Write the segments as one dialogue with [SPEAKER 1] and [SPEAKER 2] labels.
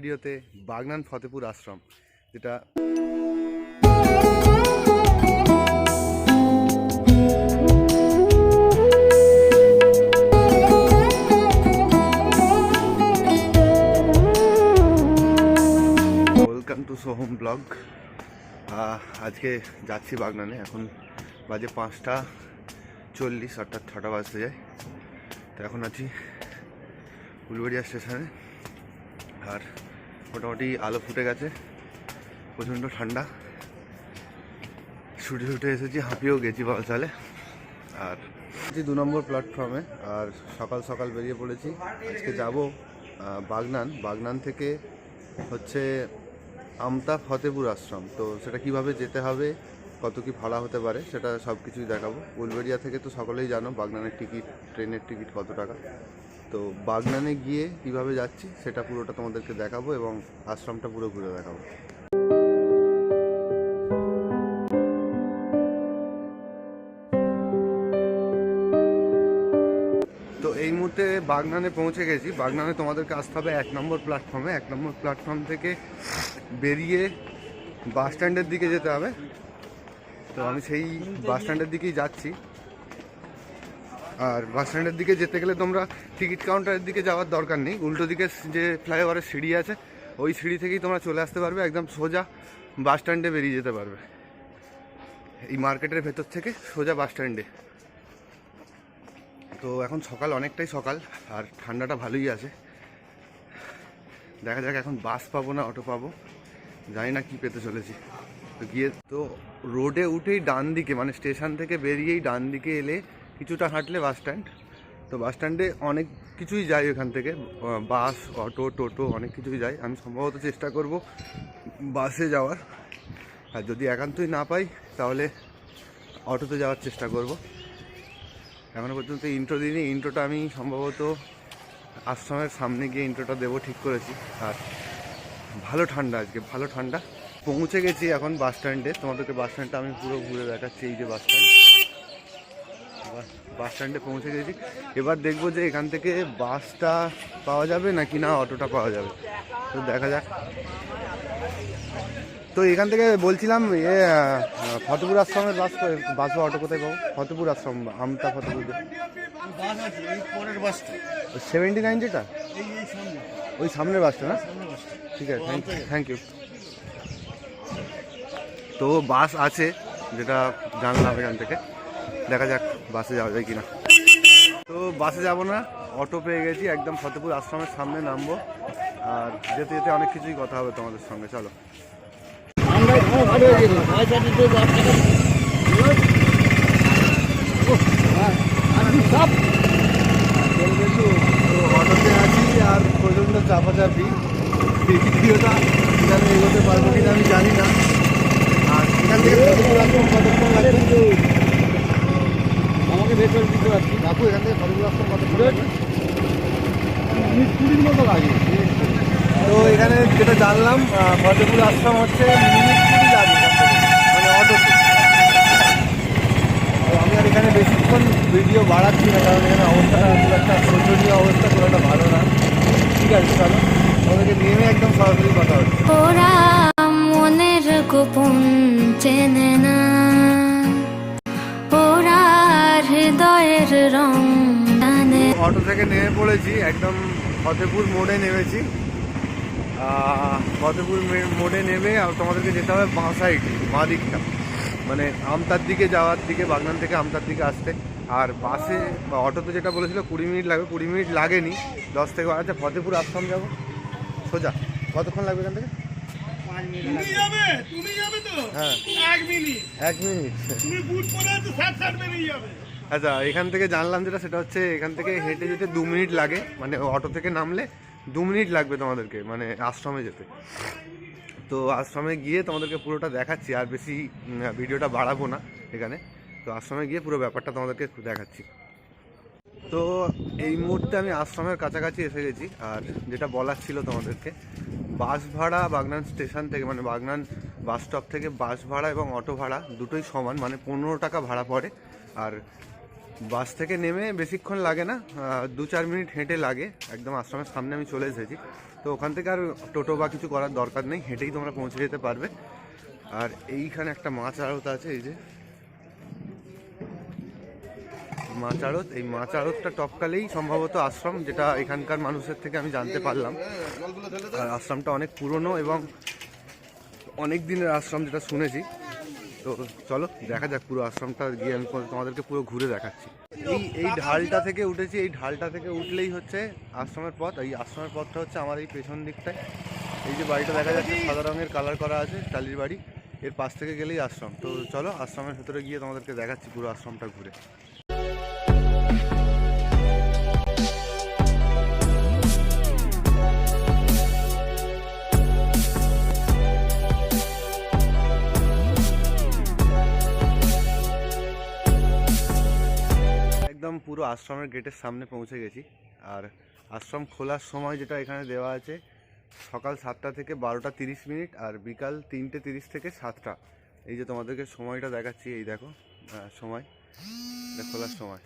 [SPEAKER 1] ভিডিওতে বাগনান ফতেপুর আশ্রম, যেটা welcome to Soham blog আজকে যাচ্ছি বাগনানে, এখন বাজে পাঁচটা চল্লিশ, অর্থাৎ ছটা বাজতে যায়। তো এখন আছি উলবেড়িয়া স্টেশনে। আর মোটামুটি আলো ফুটে গেছে। প্রচণ্ড ঠান্ডা। ছুটে ছুটে এসেছি, হাঁপিয়েও গেছি বলা চলে আর দু নম্বর প্ল্যাটফর্মে আর সকাল সকাল বেরিয়ে পড়েছি। আজকে যাব বাগনান। বাগনান থেকে হচ্ছে আমতা ফতেপুর আশ্রম। তো সেটা কীভাবে যেতে হবে, কত কি ভাড়া হতে পারে, সেটা সব কিছুই দেখাবো। উলবেড়িয়া থেকে তো সকলেই জানো, বাগনানের টিকিট, ট্রেনের টিকিট কত টাকা। তো বাগনানে গিয়ে কীভাবে যাচ্ছি, সেটা পুরোটা তোমাদেরকে দেখাবো এবং আশ্রমটা পুরো ঘুরে দেখাবো। তো এই মুহূর্তে বাগনানে পৌঁছে গেছি। বাগনানে তোমাদেরকে আসতে হবে এক নম্বর প্ল্যাটফর্মে এক নম্বর প্ল্যাটফর্ম থেকে বেরিয়ে বাস স্ট্যান্ডের দিকে যেতে হবে। তো আমি সেই বাস স্ট্যান্ডের দিকেই যাচ্ছি। আর বাস স্ট্যান্ডের দিকে যেতে গেলে তোমরা টিকিট কাউন্টারের দিকে যাওয়ার দরকার নেই। উল্টো দিকে যে ফ্লাইওভারের সিঁড়ি আছে, ওই সিঁড়ি থেকেই তোমরা চলে আসতে পারবে। একদম সোজা বাস স্ট্যান্ডে বেরিয়ে যেতে পারবে। এই মার্কেটের ভেতর থেকে সোজা বাস স্ট্যান্ডে তো এখন সকাল, অনেকটাই সকাল, আর ঠান্ডাটা ভালোই আছে। দেখা যাক এখন বাস পাবো না অটো পাবো। জানি না কি পেতে চলেছি। তো গিয়ে তো রোডে উঠেই ডান দিকে মানে স্টেশন থেকে বেরিয়েই ডান দিকে এলে কিছুটা হাঁটলে বাস স্ট্যান্ড। তো বাস স্ট্যান্ডে অনেক কিছুই যায় ওখান থেকে। বাস, অটো, টোটো অনেক কিছুই যায় আমি সম্ভবত চেষ্টা করব বাসে যাওয়ার। আর যদি একান্তই না পাই, তাহলে অটোতে যাওয়ার চেষ্টা করব। এখনও পর্যন্ত ইন্ট্রো দিইনি। ইন্ট্রোটা আমি সম্ভবত আশ্রমের সামনে গিয়ে ইন্ট্রোটা দেবো ঠিক করেছি। আর ভালো ঠান্ডা আজকে, ভালো ঠান্ডা। পৌঁছে গেছি এখন বাস স্ট্যান্ডে। তোমাদেরকে বাস স্ট্যান্ডটা আমি পুরো ঘুরে দেখাচ্ছি। এই যে বাস স্ট্যান্ড। বাস স্ট্যান্ডে পৌঁছে গেছি। এবার দেখব যে এখান থেকে বাসটা পাওয়া যাবে নাকি না অটোটা পাওয়া যাবে। তো দেখা যাক। তো এখান থেকে বলছিলাম এ ফতেপুর আশ্রমের বাস বাস বা অটো কোথায় পাবো? ফতেপুর আশ্রম আমতা ফতেপুর। সেভেন্টি নাইন যেটা? ওই সামনের বাসটা না? ঠিক আছে থ্যাংক ইউ তো বাস আছে যেটা জানলাম এখান থেকে। দেখা যাক বাসে যাওয়া যায় কিনা। তো বাসে যাব না, অটো পেয়ে গেছি, একদম ফতেপুর আশ্রমের সামনে নামবো। আর যেতে যেতে অনেক কিছুই কথা হবে তোমাদের সঙ্গে, চলো। অটোতে আছি আর প্রচণ্ড চাপাচাপি। ভিডিওটা কীভাবে এগোতে পারব কিনা আমি জানি না। আর এখান থেকে ফতেপুর আশ্রম কতক্ষণ লাগবে
[SPEAKER 2] আমাকে ভেতর দিতে পারছি।
[SPEAKER 1] কাকু এখান থেকে কতক্ষণ লাগবে
[SPEAKER 2] মিনিট কুড়ির মতো লাগে।
[SPEAKER 1] তো এখানে যেটা জানলাম ফতেপুর আশ্রম হচ্ছে মিনিট কুড়ি লাগে মানে অটোতে আমি আর এখানে বেশিক্ষণ ভিডিও বাড়াচ্ছি না কারণ এখানে অবস্থাটা খুব একটা শোচনীয় অবস্থা খুব একটা ভালো না। ঠিক আছে চলো। আমাদেরকে নেমে একদম সরাসরি কথা হচ্ছে
[SPEAKER 3] ওরা মনের গোপন চেনে না।
[SPEAKER 1] অটো থেকে নেমে পড়েছি একদম ফতেপুর মোড়ে নেমেছি। ফতেপুর মোড়ে নেমে আর তোমাদেরকে যেতে হবে বাঁ সাইড বাঁ দিকটা। মানে আমতার দিকে যাওয়ার দিকে বাগনান থেকে আমতার দিকে আসতে। আর বাসে বা অটোতে যেটা বলেছিল কুড়ি মিনিট লাগবে কুড়ি মিনিট লাগেনি। দশ থেকে আচ্ছা ফতেপুর আশ্রম যাব। সোজা কতক্ষণ লাগবে এখান থেকে? হ্যাঁ।
[SPEAKER 2] এক মিনিট।
[SPEAKER 1] এক মিনিট। আচ্ছা এখান থেকে জানলাম যেটা, সেটা হচ্ছে এখান থেকে হেঁটে যেতে দু মিনিট লাগে। মানে অটো থেকে নামলে দু মিনিট লাগবে তোমাদেরকে মানে আশ্রমে যেতে। তো আশ্রমে গিয়ে তোমাদেরকে পুরোটা দেখাচ্ছি, আর বেশি ভিডিওটা বাড়াবো না এখানে। তো আশ্রমে গিয়ে পুরো ব্যাপারটা তোমাদেরকে দেখাচ্ছি। তো এই মুহূর্তে আমি আশ্রমের কাছাকাছি এসে গেছি, আর যেটা বলার ছিল তোমাদেরকে বাস ভাড়া বাগনান স্টেশন থেকে মানে বাগনান বাস স্টপ থেকে বাস ভাড়া এবং অটো ভাড়া দুটোই সমান মানে পনেরো টাকা ভাড়া পড়ে। আর বাস থেকে নেমে বেশিক্ষণ লাগে না দু চার মিনিট হেঁটে লাগে, একদম আশ্রমের সামনে আমি চলে এসেছি। তো ওখান থেকে আর টোটো বা কিছু করার দরকার নেই, হেঁটেই তোমরা পৌঁছে যেতে পারবে। আর এইখানে একটা মাছ আড়ত আছে, এই যে। মাছ আড়ত, এই মাছ আড়তটা টপকালেই সম্ভবত আশ্রম, যেটা এখানকার মানুষের থেকে আমি জানতে পারলাম। আর আশ্রমটা অনেক পুরনো এবং অনেক দিনের আশ্রম, যেটা শুনেছি। তো চলো, দেখা যাক পুরো আশ্রমটা গিয়ে আমি তোমাদেরকে পুরো ঘুরে দেখাচ্ছি। এই এই ঢালটা থেকে উঠেছি, এই ঢালটা থেকে উঠলেই হচ্ছে আশ্রমের পথ। এই আশ্রমের পথটা হচ্ছে আমার এই পেছন দিকটায়। এই যে বাড়িটা দেখা যাচ্ছে, সাদা রঙের কালার করা আছে, টালির বাড়ি। এর পাশ থেকে গেলেই আশ্রম। তো চলো, আশ্রমের ভেতরে গিয়ে তোমাদেরকে দেখাচ্ছি পুরো আশ্রমটা ঘুরে। পুরো আশ্রমের গেটের সামনে পৌঁছে গেছি। আর আশ্রম খোলার সময় যেটা এখানে দেওয়া আছে, সকাল সাতটা থেকে বারোটা তিরিশ মিনিট আর বিকাল তিনটে তিরিশ থেকে সাতটা। এই যে তোমাদেরকে সময়টা দেখাচ্ছি, এই দেখো সময় খোলার সময়।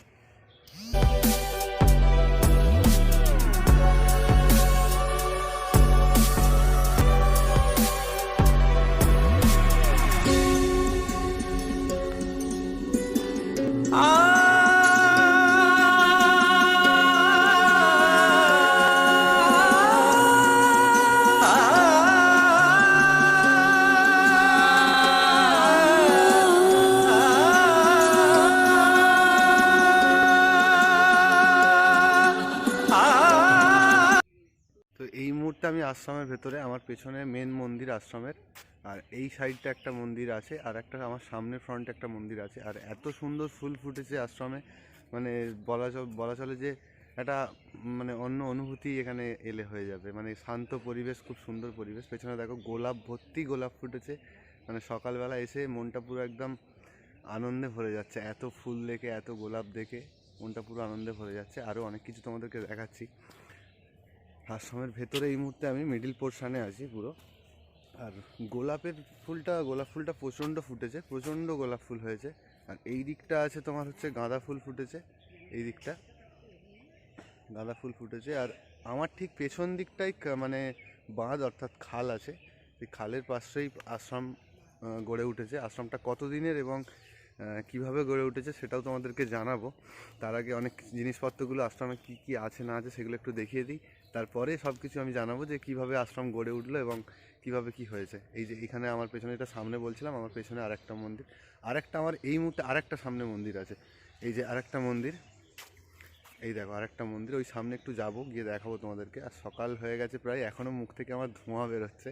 [SPEAKER 1] তো এই মুহূর্তে আমি আশ্রমের ভেতরে, আমার পেছনে মেন মন্দির আশ্রমের, আর এই সাইডটা একটা মন্দির আছে, আর একটা আমার সামনের ফ্রন্টে একটা মন্দির আছে। আর এত সুন্দর ফুল ফুটেছে আশ্রমে মানে বলা বলা চলে যে একটা মানে অন্য অনুভূতি এখানে এলে হয়ে যাবে। মানে শান্ত পরিবেশ, খুব সুন্দর পরিবেশ। পেছনে দেখো গোলাপ, ভর্তি গোলাপ ফুটেছে। মানে সকালবেলা এসে মনটা পুরো একদম আনন্দে ভরে যাচ্ছে। এত ফুল দেখে, এত গোলাপ দেখে মনটা পুরো আনন্দে ভরে যাচ্ছে। আরও অনেক কিছু তোমাদেরকে দেখাচ্ছি। আশ্রমের ভেতরে এই মুহূর্তে আমি মিডিল পোর্শানে আছি পুরো। আর গোলাপের ফুলটা, গোলাপ ফুলটা প্রচণ্ড ফুটেছে, প্রচণ্ড গোলাপ ফুল হয়েছে। আর এই দিকটা আছে তোমার হচ্ছে গাঁদা ফুল ফুটেছে, এই দিকটা। গাঁদা ফুল ফুটেছে। আর আমার ঠিক পেছন দিকটাই মানে বাঁধ অর্থাৎ খাল আছে। এই খালের পাশেই আশ্রম গড়ে উঠেছে। আশ্রমটা কতদিনের এবং কীভাবে গড়ে উঠেছে সেটাও তোমাদেরকে জানাব। তার আগে অনেক জিনিসপত্রগুলো আশ্রমে কী কী আছে, না আছে সেগুলো একটু দেখিয়ে দিই। তারপরে সব কিছু আমি জানাব যে কীভাবে আশ্রম গড়ে উঠল এবং কীভাবে কি হয়েছে। এই যে এখানে আমার পেছনে এটা সামনে বলছিলাম, আমার পেছনে আরেকটা মন্দির। আরেকটা আমার এই মুহূর্তে আরেকটা সামনে মন্দির আছে। এই যে আরেকটা মন্দির, এই দেখো আরেকটা মন্দির, ওই সামনে একটু যাব, গিয়ে দেখাবো তোমাদেরকে। আর সকাল হয়ে গেছে প্রায় এখনও মুখ থেকে আমার ধোঁয়া বেরোচ্ছে।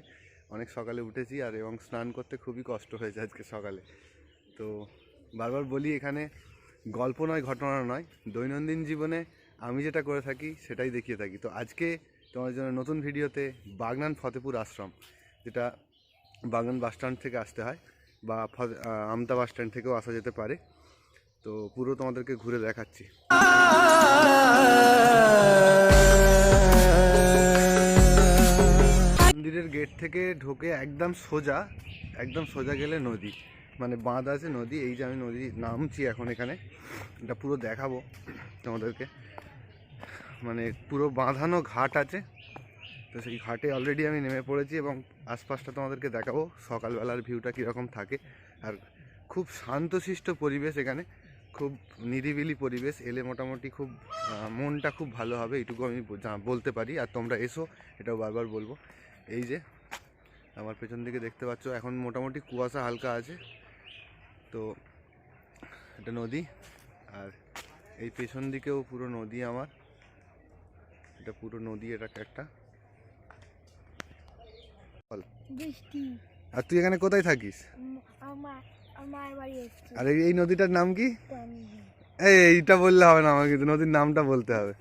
[SPEAKER 1] অনেক সকালে উঠেছি আর এবং স্নান করতে খুবই কষ্ট হয়েছে আজকে সকালে। তো বারবার বলি, এখানে গল্প নয়, ঘটনা নয়। দৈনন্দিন জীবনে আমি যেটা করে থাকি, সেটাই দেখিয়ে থাকি। তো আজকে তোমার জন্য নতুন ভিডিওতে বাগনান ফতেপুর আশ্রম, যেটা বাগনান বাস স্ট্যান্ড থেকে আসতে হয়, বা আমতা বাস স্ট্যান্ড থেকেও আসা যেতে পারে। তো পুরো তোমাদেরকে ঘুরে দেখাচ্ছি। মন্দিরের গেট থেকে ঢোকে একদম সোজা একদম সোজা গেলে নদী। মানে বাঁধ আছে, নদী, এই যে আমি নদী নামছি এখন এখানে। এটা পুরো দেখাবো তোমাদেরকে। মানে পুরো বাঁধানো ঘাট আছে। তো সেই ঘাটে অলরেডি আমি নেমে পড়েছি এবং আশপাশটা তোমাদেরকে দেখাবো। সকালবেলার ভিউটা কীরকম থাকে। আর খুব শান্তশিষ্ট পরিবেশ এখানে। খুব নিরিবিলি পরিবেশ। এলে মোটামুটি খুব মনটা খুব ভালো হবে, এইটুকু আমি বলতে পারি। আর তোমরা এসো, এটাও বারবার বলব। এই যে, আমার পেছন দিকে দেখতে পাচ্ছ, এখন মোটামুটি কুয়াশা হালকা আছে। তো এটা নদী আর এই পেছন দিকেও পুরো নদী আমার। এটা পুরো নদী এটা একটা। বল আর তুই এখানে কোথায় থাকিস? আর এই- এই নদীটার নাম কি? এই এইটা বললে হবে না আমাকে নদীর নামটা বলতে হবে।